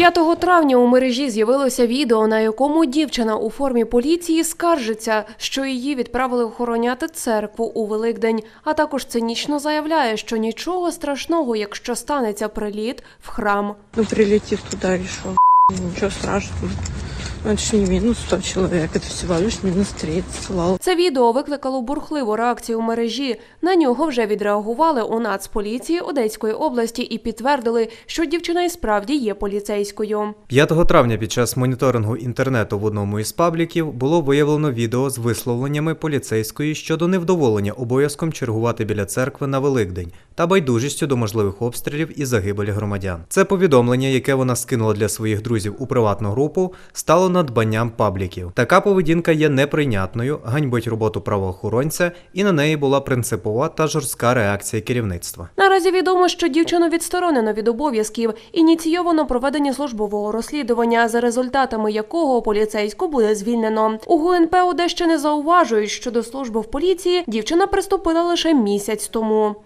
5 травня у мережі з'явилося відео, на якому дівчина у формі поліції скаржиться, що її відправили охороняти церкву у Великдень, а також цинічно заявляє, що нічого страшного, якщо станеться приліт в храм. Ну, прилетів туда и нічого ничего страшного. Ну, это ж не минус 100 человек, это всего лишь минус 30, слава. Це відео викликало бурхливу реакцію у мережі. На нього вже відреагували у Нацполіції Одеської області і підтвердили, що дівчина і справді є поліцейською. 5 травня під час моніторингу інтернету в одному із пабліків було виявлено відео з висловленнями поліцейської щодо невдоволення обов'язком чергувати біля церкви на Великдень та байдужістю до можливих обстрілів і загибелі громадян. Це повідомлення, яке вона скинула для своїх друзів у приватну групу, стало надбанням пабліків. Така поведінка є неприйнятною, ганьбить роботу правоохоронця, і на неї була принципова та жорстка реакція керівництва. Наразі відомо, що дівчину відсторонено від обов'язків, ініційовано проведення службового розслідування, за результатами якого поліцейську буде звільнено. У ГУНП Одещини зауважують, що до служби в поліції дівчина приступила лише місяць тому.